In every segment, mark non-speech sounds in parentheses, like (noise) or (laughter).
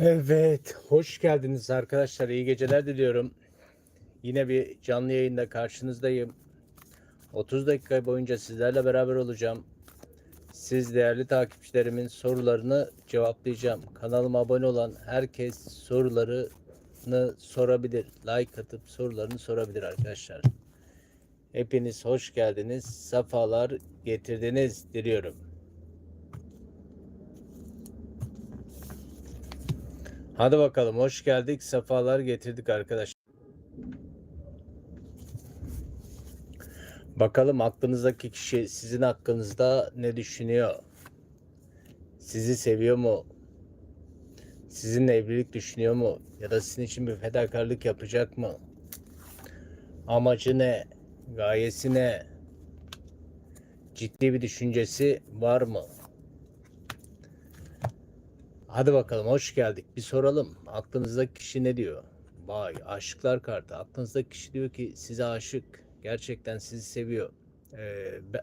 Evet, hoş geldiniz arkadaşlar. İyi geceler diliyorum. Yine bir canlı yayında karşınızdayım. 30 dakika boyunca sizlerle beraber olacağım. Siz değerli takipçilerimin sorularını cevaplayacağım. Kanalıma abone olan herkes sorularını sorabilir. Like atıp sorularını sorabilir arkadaşlar. Hepiniz hoş geldiniz. Safalar getirdiniz diliyorum. Hadi bakalım hoş geldik. Sefalar getirdik arkadaş. Bakalım aklınızdaki kişi sizin hakkınızda ne düşünüyor? Sizi seviyor mu? Sizinle evlilik düşünüyor mu? Ya da sizin için bir fedakarlık yapacak mı? Amacı ne? Gayesi ne? Ciddi bir düşüncesi var mı? Hadi bakalım hoş geldik. Bir soralım. Aklınızdaki kişi ne diyor? Vay aşıklar kartı. Aklınızdaki kişi diyor ki size aşık. Gerçekten sizi seviyor. Ee, be-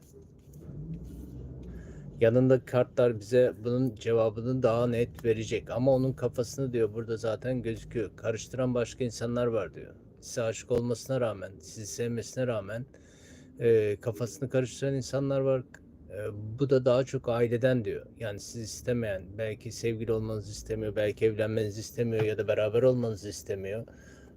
Yanındaki kartlar bize bunun cevabını daha net verecek. Ama onun kafasını diyor burada zaten gözüküyor. Karıştıran başka insanlar var diyor. Size aşık olmasına rağmen, sizi sevmesine rağmen e, kafasını karıştıran insanlar var. Bu da daha çok aileden diyor. Yani sizi istemeyen, belki sevgili olmanızı istemiyor, belki evlenmenizi istemiyor ya da beraber olmanızı istemiyor.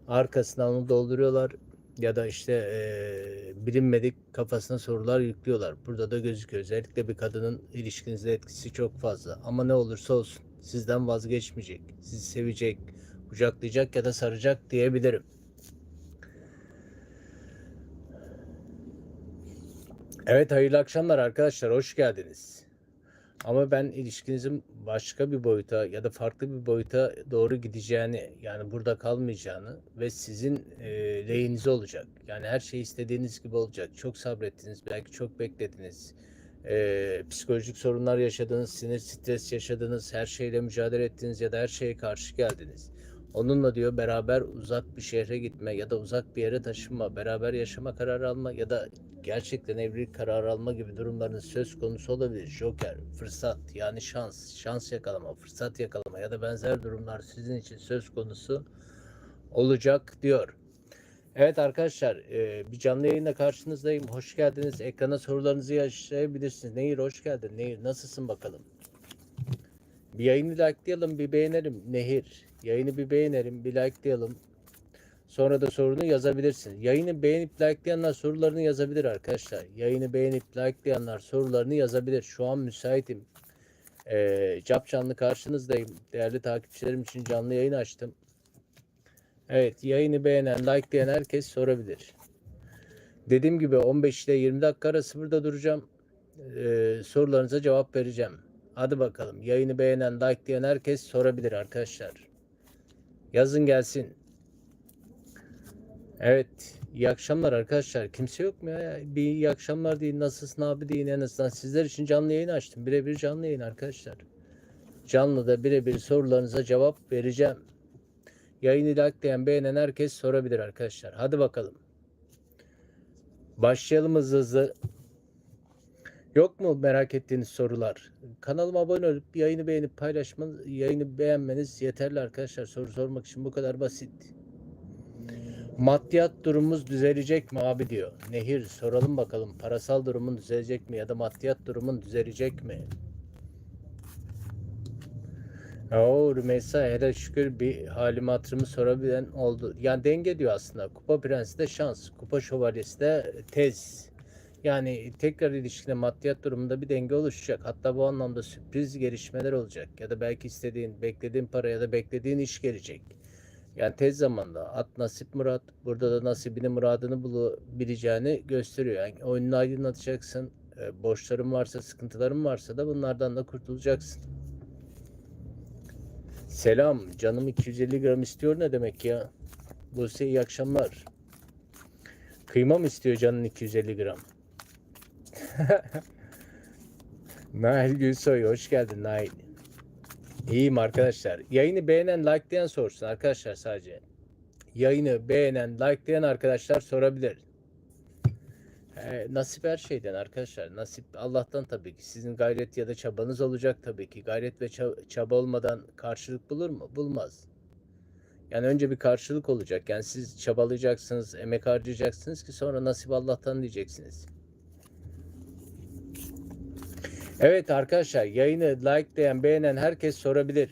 Arkasından onu dolduruyorlar ya da işte e, bilinmedik kafasına sorular yüklüyorlar. Burada da gözüküyor. Özellikle bir kadının ilişkinizde etkisi çok fazla. Ama ne olursa olsun sizden vazgeçmeyecek, sizi sevecek, kucaklayacak ya da saracak diyebilirim. Evet hayırlı akşamlar arkadaşlar hoş geldiniz. Ama ben ilişkinizin başka bir boyuta ya da farklı bir boyuta doğru gideceğini yani burada kalmayacağını ve sizin e, lehinize olacak. Yani her şey istediğiniz gibi olacak. Çok sabrettiniz belki çok beklediniz. E, psikolojik sorunlar yaşadınız, sinir stres yaşadınız, her şeyle mücadele ettiniz ya da her şeye karşı geldiniz. Onunla diyor beraber uzak bir şehre gitme ya da uzak bir yere taşınma, beraber yaşama kararı alma ya da gerçekten evlilik kararı alma gibi durumların söz konusu olabilir. Joker, fırsat yani şans, şans yakalama, fırsat yakalama ya da benzer durumlar sizin için söz konusu olacak diyor. Evet arkadaşlar e, bir canlı yayında karşınızdayım. Hoş geldiniz. Ekrana sorularınızı yaşayabilirsiniz. Nehir hoş geldin. Nehir nasılsın bakalım? Bir yayını likelayalım, bir beğenelim. Nehir, yayını bir beğenelim, bir likelayalım. Sonra da sorunu yazabilirsin. Yayını beğenip likelayanlar sorularını yazabilir arkadaşlar. Yayını beğenip likelayanlar sorularını yazabilir. Şu an müsaitim. Ee, cap canlı karşınızdayım. Değerli takipçilerim için canlı yayın açtım. Evet yayını beğenen, likelayan herkes sorabilir. Dediğim gibi 15 ile 20 dakika arası burada duracağım. Ee, sorularınıza cevap vereceğim. Hadi bakalım. Yayını beğenen, likelayan herkes sorabilir arkadaşlar. Yazın gelsin. Evet. iyi akşamlar arkadaşlar. Kimse yok mu ya? Bir iyi akşamlar deyin. Nasılsın abi deyin en azından. Sizler için canlı yayın açtım. Birebir canlı yayın arkadaşlar. Canlıda birebir sorularınıza cevap vereceğim. Yayını likelayan, beğenen herkes sorabilir arkadaşlar. Hadi bakalım. Başlayalım hızlı hızlı. Yok mu merak ettiğiniz sorular? Kanalıma abone olup yayını beğenip paylaşmanız, yayını beğenmeniz yeterli arkadaşlar. Soru sormak için bu kadar basit. Maddiyat durumumuz düzelecek mi abi diyor. Nehir soralım bakalım. Parasal durumun düzelecek mi ya da maddiyat durumun düzelecek mi? Oo Rümeysa hele şükür bir halim hatırımı sorabilen oldu. Yani denge diyor aslında. Kupa prensi de şans. Kupa şövalyesi de tez. Yani tekrar ilişkide maddiyat durumunda bir denge oluşacak. Hatta bu anlamda sürpriz gelişmeler olacak. Ya da belki istediğin, beklediğin para ya da beklediğin iş gelecek. Yani tez zamanda at nasip murat. Burada da nasibini muradını bulabileceğini gösteriyor. Yani oyununu aydınlatacaksın. E, borçların varsa, sıkıntıların varsa da bunlardan da kurtulacaksın. Selam. Canım 250 gram istiyor ne demek ya? Buse iyi akşamlar. Kıyma mı istiyor canın 250 gram? (laughs) Nail Gülsoy hoş geldin Nail. İyiyim arkadaşlar. Yayını beğenen, likelayan sorsun arkadaşlar sadece. Yayını beğenen, likelayan arkadaşlar sorabilir. Ee, nasip her şeyden arkadaşlar. Nasip Allah'tan tabii ki. Sizin gayret ya da çabanız olacak tabii ki. Gayret ve ça- çaba olmadan karşılık bulur mu? Bulmaz. Yani önce bir karşılık olacak. Yani siz çabalayacaksınız, emek harcayacaksınız ki sonra nasip Allah'tan diyeceksiniz. Evet arkadaşlar yayını likelayan, beğenen herkes sorabilir.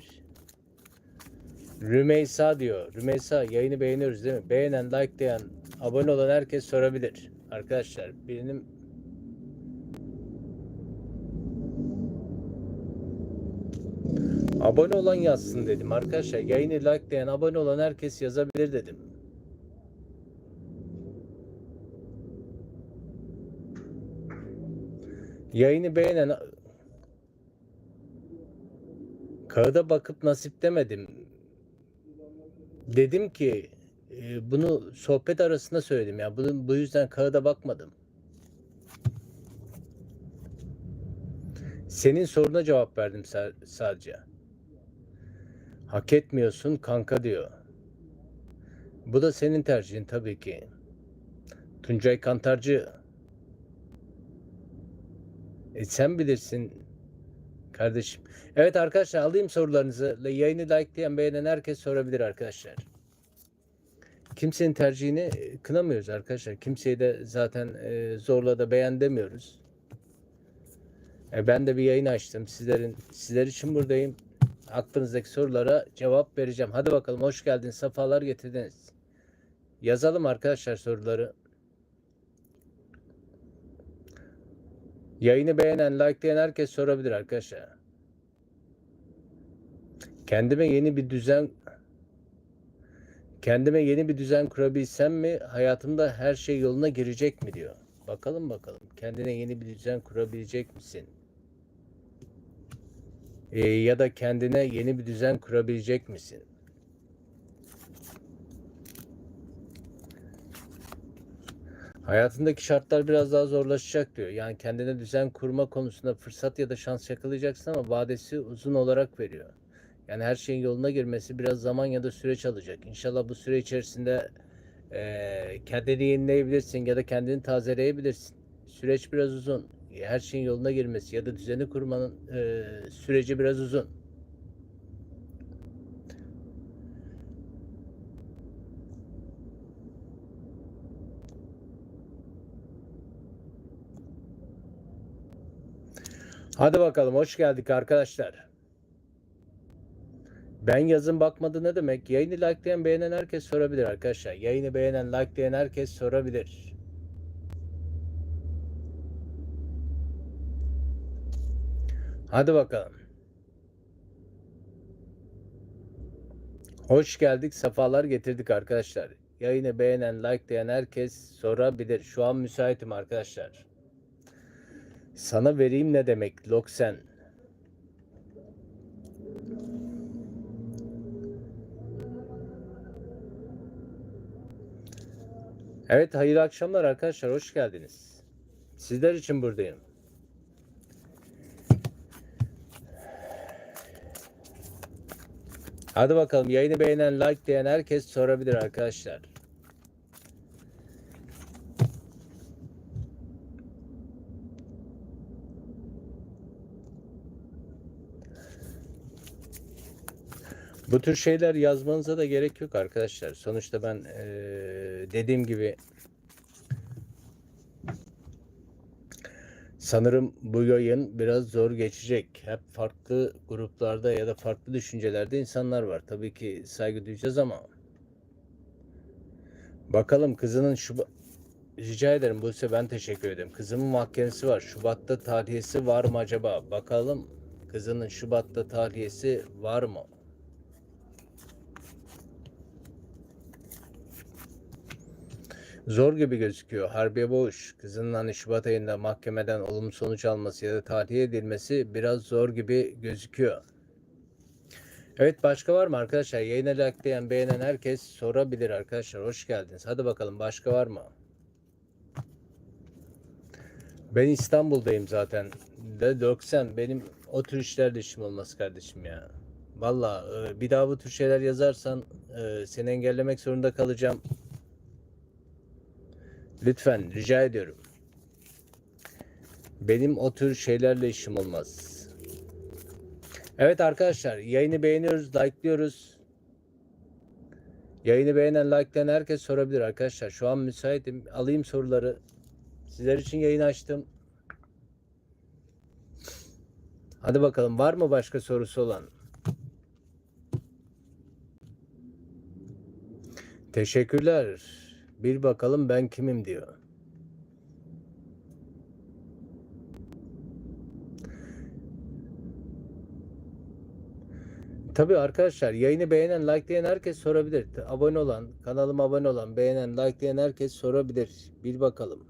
Rümeysa diyor. Rümeysa yayını beğeniyoruz değil mi? Beğenen, likelayan, abone olan herkes sorabilir. Arkadaşlar benim abone olan yazsın dedim arkadaşlar. Yayını likelayan, abone olan herkes yazabilir dedim. Yayını beğenen kağıda bakıp nasip demedim. Dedim ki e, bunu sohbet arasında söyledim ya. Bunun, bu yüzden kağıda bakmadım. Senin soruna cevap verdim sa- sadece. Hak etmiyorsun kanka diyor. Bu da senin tercihin tabii ki. Tuncay Kantarcı. E sen bilirsin kardeşim. Evet arkadaşlar alayım sorularınızı. Yayını likelayan beğenen herkes sorabilir arkadaşlar. Kimsenin tercihini e, kınamıyoruz arkadaşlar. Kimseyi de zaten e, zorla da beğen demiyoruz. E, ben de bir yayın açtım. Sizlerin sizler için buradayım. Aklınızdaki sorulara cevap vereceğim. Hadi bakalım hoş geldiniz. Safalar getirdiniz. Yazalım arkadaşlar soruları. Yayını beğenen, likelayan herkes sorabilir arkadaşlar. Kendime yeni bir düzen kendime yeni bir düzen kurabilsem mi hayatımda her şey yoluna girecek mi diyor. Bakalım bakalım. Kendine yeni bir düzen kurabilecek misin? Ee, ya da kendine yeni bir düzen kurabilecek misin? Hayatındaki şartlar biraz daha zorlaşacak diyor. Yani kendine düzen kurma konusunda fırsat ya da şans yakalayacaksın ama vadesi uzun olarak veriyor. Yani her şeyin yoluna girmesi biraz zaman ya da süreç alacak. İnşallah bu süre içerisinde eee kendini yenileyebilirsin ya da kendini tazeleyebilirsin. Süreç biraz uzun. Her şeyin yoluna girmesi ya da düzeni kurmanın eee, süreci biraz uzun. Hadi bakalım hoş geldik arkadaşlar. Ben yazın bakmadı ne demek? Yayını likelayan beğenen herkes sorabilir arkadaşlar. Yayını beğenen likelayan herkes sorabilir. Hadi bakalım. Hoş geldik, sefalar getirdik arkadaşlar. Yayını beğenen, likelayan herkes sorabilir. Şu an müsaitim arkadaşlar. Sana vereyim ne demek Loksen? Evet hayırlı akşamlar arkadaşlar hoş geldiniz. Sizler için buradayım. Hadi bakalım yayını beğenen, likelayan herkes sorabilir arkadaşlar. Bu tür şeyler yazmanıza da gerek yok arkadaşlar. Sonuçta ben eee, dediğim gibi sanırım bu yayın biraz zor geçecek. Hep farklı gruplarda ya da farklı düşüncelerde insanlar var. Tabii ki saygı duyacağız ama bakalım kızının Şubat Rica ederim Buse ben teşekkür ederim. Kızımın mahkemesi var. Şubat'ta tahliyesi var mı acaba? Bakalım kızının Şubat'ta tahliyesi var mı? Zor gibi gözüküyor. Harbiye boş. Kızının hani Şubat ayında mahkemeden olumlu sonuç alması ya da tahliye edilmesi biraz zor gibi gözüküyor. Evet başka var mı arkadaşlar? Yayına likelayan, beğenen herkes sorabilir arkadaşlar. Hoş geldiniz. Hadi bakalım başka var mı? Ben İstanbul'dayım zaten. De 90 benim o tür işlerle işim olmaz kardeşim ya. Valla e, bir daha bu tür şeyler yazarsan e, seni engellemek zorunda kalacağım. Lütfen rica ediyorum. Benim o tür şeylerle işim olmaz. Evet arkadaşlar yayını beğeniyoruz, like'lıyoruz. Yayını beğenen, likelayan herkes sorabilir arkadaşlar. Şu an müsaitim. Alayım soruları. Sizler için yayın açtım. Hadi bakalım var mı başka sorusu olan? Teşekkürler. Bir bakalım ben kimim diyor. Tabii arkadaşlar yayını beğenen, likelayan herkes sorabilir. Abone olan, kanalıma abone olan, beğenen, likelayan herkes sorabilir. Bir bakalım.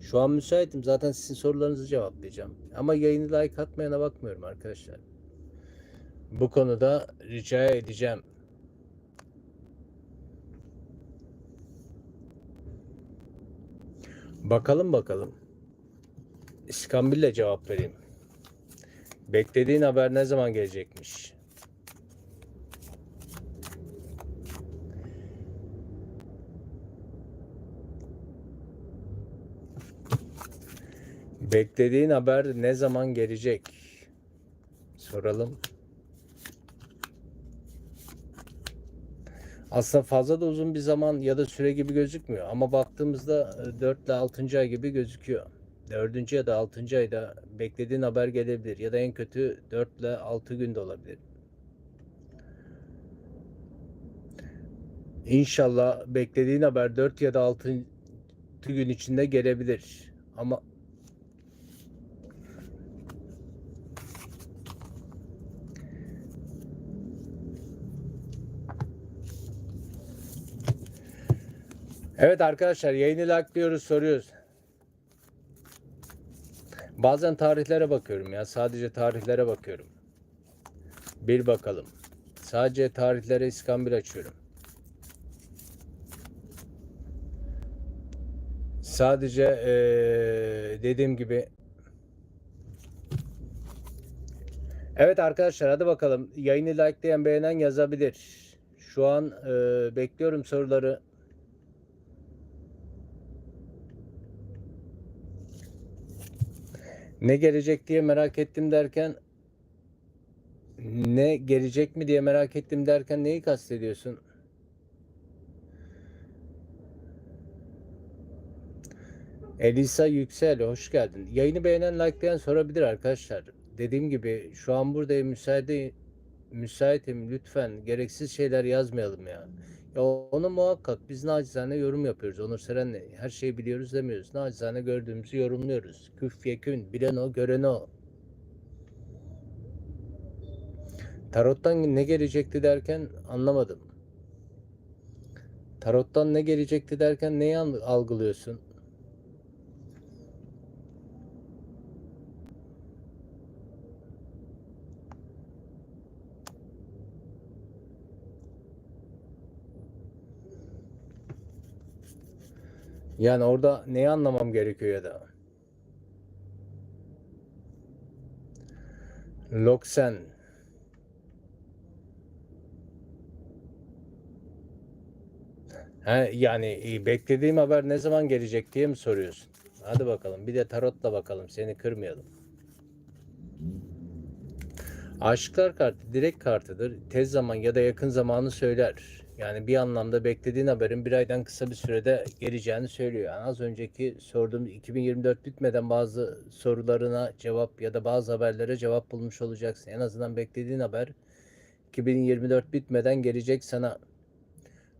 Şu an müsaitim. Zaten sizin sorularınızı cevaplayacağım. Ama yayını like atmayana bakmıyorum arkadaşlar. Bu konuda rica edeceğim. Bakalım bakalım. İskambil'le cevap vereyim. Beklediğin haber ne zaman gelecekmiş? Beklediğin haber ne zaman gelecek? Soralım. Aslında fazla da uzun bir zaman ya da süre gibi gözükmüyor ama baktığımızda 4 ile 6. ay gibi gözüküyor. 4. ya da 6. ayda beklediğin haber gelebilir ya da en kötü 4 ile 6 günde olabilir. İnşallah beklediğin haber 4 ya da 6 gün içinde gelebilir. Ama Evet arkadaşlar yayını likeliyoruz soruyoruz. Bazen tarihlere bakıyorum ya. Sadece tarihlere bakıyorum. Bir bakalım. Sadece tarihlere iskambil açıyorum. Sadece eee, dediğim gibi Evet arkadaşlar hadi bakalım. Yayını likelayan beğenen yazabilir. Şu an eee, bekliyorum soruları. Ne gelecek diye merak ettim derken ne gelecek mi diye merak ettim derken neyi kastediyorsun? Elisa Yüksel hoş geldin. Yayını beğenen likelayan sorabilir arkadaşlar. Dediğim gibi şu an buradayım müsaade müsaitim lütfen gereksiz şeyler yazmayalım ya. Ya onu muhakkak biz nacizane yorum yapıyoruz. Onur Seren'le her şeyi biliyoruz demiyoruz. Nacizane gördüğümüzü yorumluyoruz. Küf yekün bilen o gören o. Tarottan ne gelecekti derken anlamadım. Tarottan ne gelecekti derken neyi al- algılıyorsun? Yani orada neyi anlamam gerekiyor ya da? Loksen. He, yani e, beklediğim haber ne zaman gelecek diye mi soruyorsun? Hadi bakalım bir de tarotla bakalım seni kırmayalım. Aşıklar kartı direkt kartıdır. Tez zaman ya da yakın zamanı söyler. Yani bir anlamda beklediğin haberin bir aydan kısa bir sürede geleceğini söylüyor. Yani az önceki sorduğum 2024 bitmeden bazı sorularına cevap ya da bazı haberlere cevap bulmuş olacaksın. En azından beklediğin haber 2024 bitmeden gelecek sana.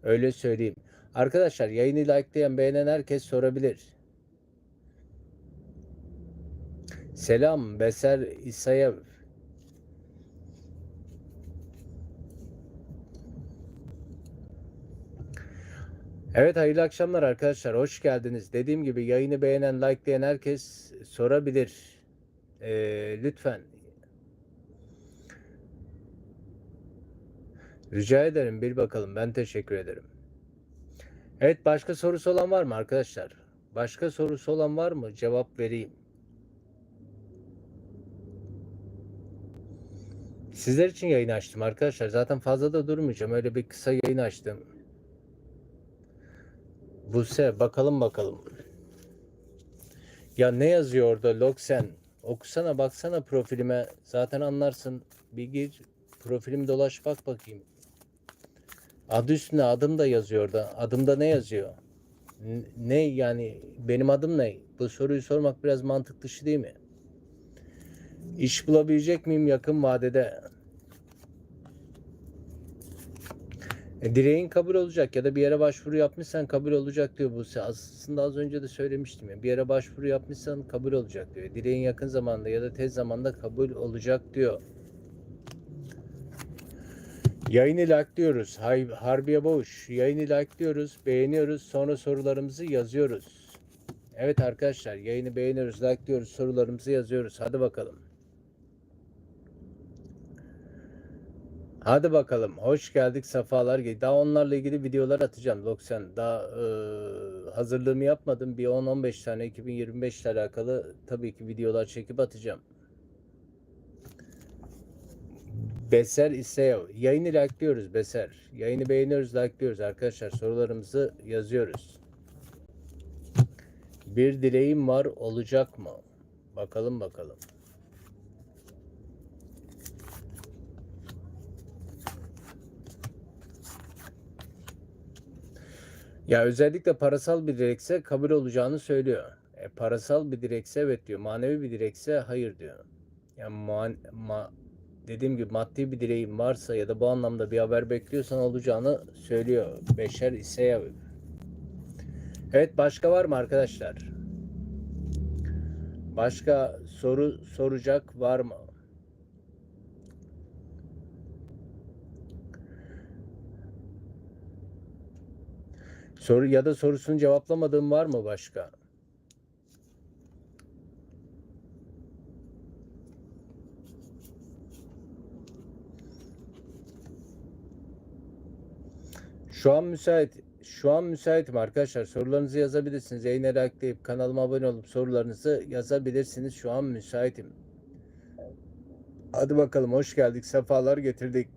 Öyle söyleyeyim. Arkadaşlar yayını likelayan beğenen herkes sorabilir. Selam Beser İsayev. Evet hayırlı akşamlar arkadaşlar. Hoş geldiniz. Dediğim gibi yayını beğenen, likelayan herkes sorabilir. Ee, lütfen. Rica ederim. Bir bakalım. Ben teşekkür ederim. Evet başka sorusu olan var mı arkadaşlar? Başka sorusu olan var mı? Cevap vereyim. Sizler için yayın açtım arkadaşlar. Zaten fazla da durmayacağım. Öyle bir kısa yayın açtım. Buse bakalım bakalım. Ya ne yazıyor orada Loksen? Okusana baksana profilime. Zaten anlarsın. Bir gir profilimi dolaş bak bakayım. Adı üstünde adım da yazıyor orada. Adımda ne yazıyor? Ne yani benim adım ne? Bu soruyu sormak biraz mantık dışı değil mi? İş bulabilecek miyim yakın vadede? E, dileğin kabul olacak ya da bir yere başvuru yapmışsan kabul olacak diyor bu. Aslında az önce de söylemiştim ya. Bir yere başvuru yapmışsan kabul olacak diyor. Dileğin yakın zamanda ya da tez zamanda kabul olacak diyor. Yayını likeliyoruz. Hay, Harbiye Boş. Yayını likeliyoruz, beğeniyoruz. Sonra sorularımızı yazıyoruz. Evet arkadaşlar yayını beğeniyoruz, likeliyoruz, sorularımızı yazıyoruz. Hadi bakalım. Hadi bakalım. Hoş geldik. Safalar geldi. Daha onlarla ilgili videolar atacağım. Loksen daha e, hazırlığımı yapmadım. Bir 10-15 tane 2025 ile alakalı tabii ki videolar çekip atacağım. Beser İseyev. Yayını likeliyoruz Beser. Yayını beğeniyoruz, likeliyoruz arkadaşlar. Sorularımızı yazıyoruz. Bir dileğim var olacak mı? Bakalım bakalım. Ya özellikle parasal bir dilekse kabul olacağını söylüyor. E, parasal bir dilekse evet diyor. Manevi bir dilekse hayır diyor. Yani man, ma, dediğim gibi maddi bir dileğin varsa ya da bu anlamda bir haber bekliyorsan olacağını söylüyor. Beşer ise Evet başka var mı arkadaşlar? Başka soru soracak var mı? Soru ya da sorusunu cevaplamadığım var mı başka? Şu an müsait. Şu an müsaitim arkadaşlar. Sorularınızı yazabilirsiniz. Yayına likelayıp kanalıma abone olup sorularınızı yazabilirsiniz. Şu an müsaitim. Hadi bakalım hoş geldik. Sefalar getirdik.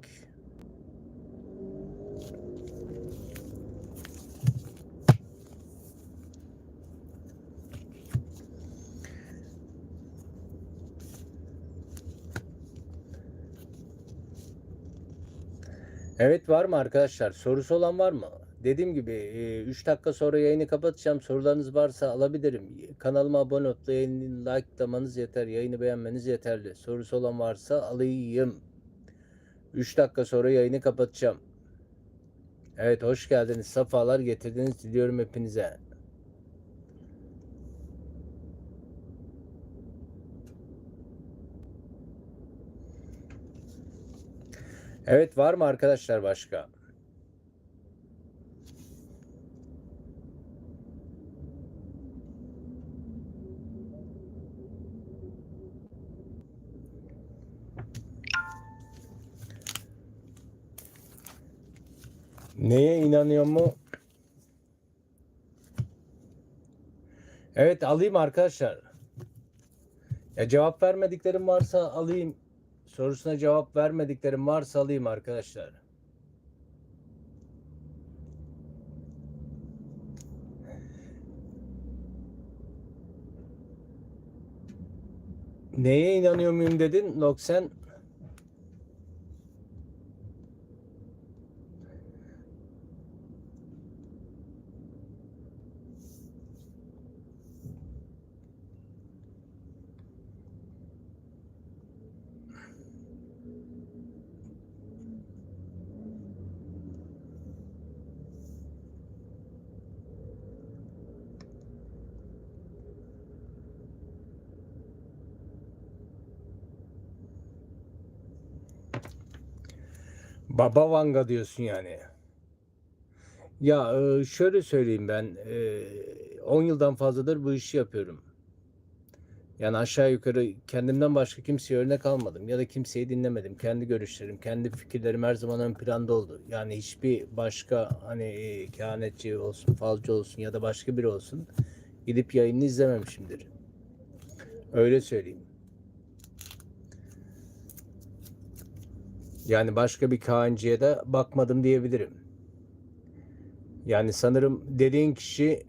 Evet var mı arkadaşlar? Sorusu olan var mı? Dediğim gibi 3 dakika sonra yayını kapatacağım. Sorularınız varsa alabilirim. Kanalıma abone olup da yayını likelamanız yeter. Yayını beğenmeniz yeterli. Sorusu olan varsa alayım. 3 dakika sonra yayını kapatacağım. Evet hoş geldiniz. Safalar getirdiniz diliyorum hepinize. Evet var mı arkadaşlar başka? Neye inanıyor mu? Evet alayım arkadaşlar. Ya cevap vermediklerim varsa alayım. Sorusuna cevap vermediklerim varsa alayım arkadaşlar. Neye inanıyor muyum dedin Loksen? Baba Vanga diyorsun yani. Ya e, şöyle söyleyeyim ben e, 10 yıldan fazladır bu işi yapıyorum. Yani aşağı yukarı kendimden başka kimseye örnek almadım ya da kimseyi dinlemedim. Kendi görüşlerim, kendi fikirlerim her zaman ön planda oldu. Yani hiçbir başka hani e, kehanetçi olsun, falcı olsun ya da başka biri olsun gidip yayını izlememişimdir. Öyle söyleyeyim. Yani başka bir kahinciye de bakmadım diyebilirim. Yani sanırım dediğin kişi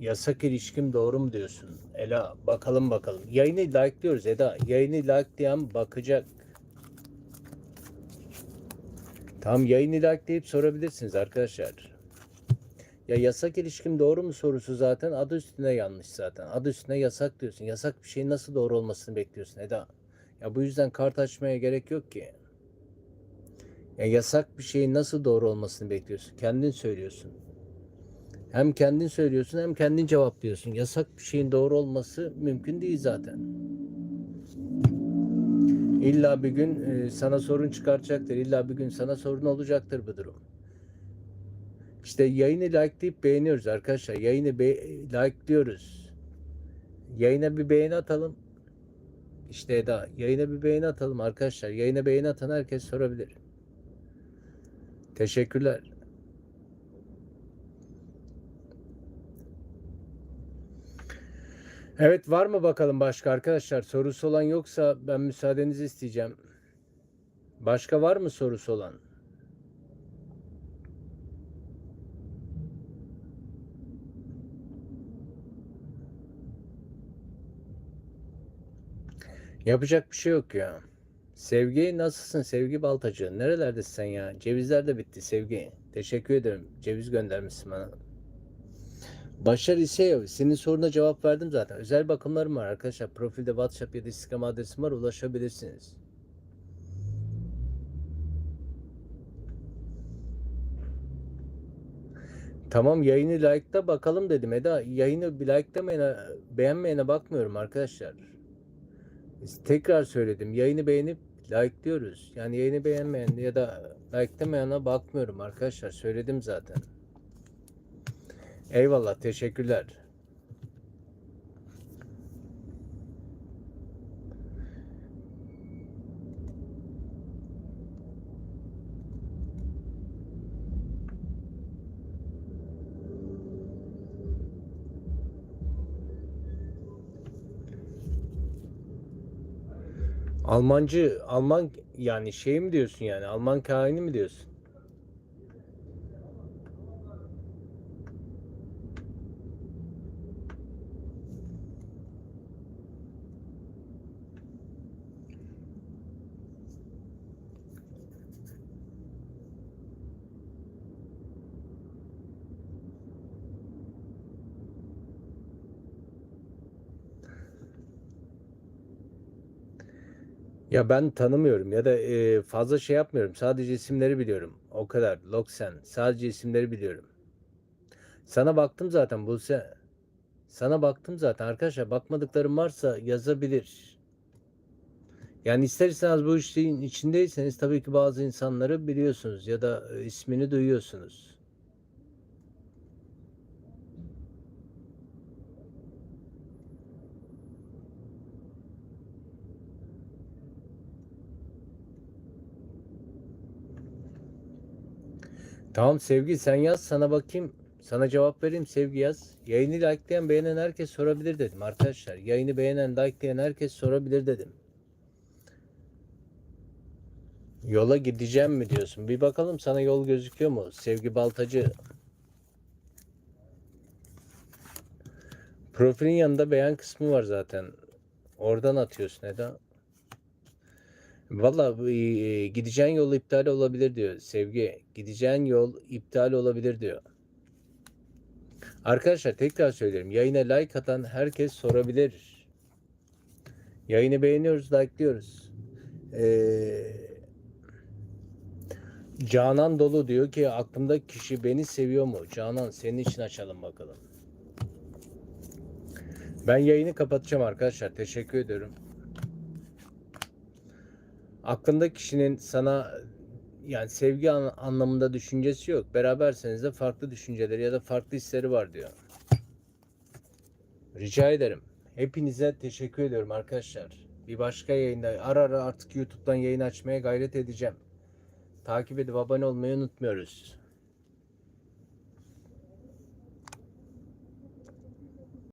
Yasak ilişkim doğru mu diyorsun? Ela bakalım bakalım. Yayını like diyoruz Eda. Yayını like diyen bakacak. Tam yayını like deyip sorabilirsiniz arkadaşlar. Ya yasak ilişkim doğru mu sorusu zaten adı üstüne yanlış zaten. Adı üstüne yasak diyorsun. Yasak bir şeyin nasıl doğru olmasını bekliyorsun Eda? Ya bu yüzden kart açmaya gerek yok ki. Ya yasak bir şeyin nasıl doğru olmasını bekliyorsun? Kendin söylüyorsun. Hem kendin söylüyorsun hem kendin cevaplıyorsun. Yasak bir şeyin doğru olması mümkün değil zaten. İlla bir gün e, sana sorun çıkartacaktır. İlla bir gün sana sorun olacaktır bu durum. İşte yayını likeleyip beğeniyoruz arkadaşlar. Yayını be likeliyoruz. Yayına bir beğeni atalım. İşte Eda yayına bir beğeni atalım arkadaşlar. Yayına beğeni atan herkes sorabilir. Teşekkürler. Evet var mı bakalım başka arkadaşlar? Sorusu olan yoksa ben müsaadenizi isteyeceğim. Başka var mı sorusu olan? Yapacak bir şey yok ya. Sevgi nasılsın Sevgi Baltacı? Nerelerdesin sen ya? Cevizler de bitti Sevgi. Teşekkür ederim. Ceviz göndermişsin bana. Başar İseyev, senin soruna cevap verdim zaten. Özel bakımlarım var arkadaşlar. Profilde WhatsApp ya da Instagram adresim var. Ulaşabilirsiniz. Tamam yayını like'da bakalım dedim Eda. Yayını like'lamayana, beğenmeyene bakmıyorum arkadaşlar. Tekrar söyledim. Yayını beğenip like'lıyoruz. Yani yayını beğenmeyen ya da like'lamayana bakmıyorum arkadaşlar. Söyledim zaten. Eyvallah. Teşekkürler. Almancı, Alman yani şey mi diyorsun yani? Alman kahini mi diyorsun? Ya ben tanımıyorum ya da e, fazla şey yapmıyorum. Sadece isimleri biliyorum. O kadar. Loksen. Sadece isimleri biliyorum. Sana baktım zaten Buse. Sana baktım zaten arkadaşlar. Bakmadıklarım varsa yazabilir. Yani ister istemez bu işin içindeyseniz tabii ki bazı insanları biliyorsunuz ya da ismini duyuyorsunuz. Tamam Sevgi sen yaz sana bakayım. Sana cevap vereyim Sevgi yaz. Yayını likelayan beğenen herkes sorabilir dedim arkadaşlar. Yayını beğenen likelayan herkes sorabilir dedim. Yola gideceğim mi diyorsun? Bir bakalım sana yol gözüküyor mu? Sevgi Baltacı. Profilin yanında beğen kısmı var zaten. Oradan atıyorsun Eda. Valla gideceğin yol iptal olabilir diyor Sevgi. Gideceğin yol iptal olabilir diyor. Arkadaşlar tekrar söylerim. Yayına like atan herkes sorabilir. Yayını beğeniyoruz, likeliyoruz. Ee, Canan Dolu diyor ki aklımda kişi beni seviyor mu? Canan senin için açalım bakalım. Ben yayını kapatacağım arkadaşlar. Teşekkür ediyorum. Aklında kişinin sana yani sevgi an- anlamında düşüncesi yok. Beraberseniz de farklı düşünceleri ya da farklı hisleri var diyor. Rica ederim. Hepinize teşekkür ediyorum arkadaşlar. Bir başka yayında ara ara artık YouTube'dan yayın açmaya gayret edeceğim. Takip edip abone olmayı unutmuyoruz.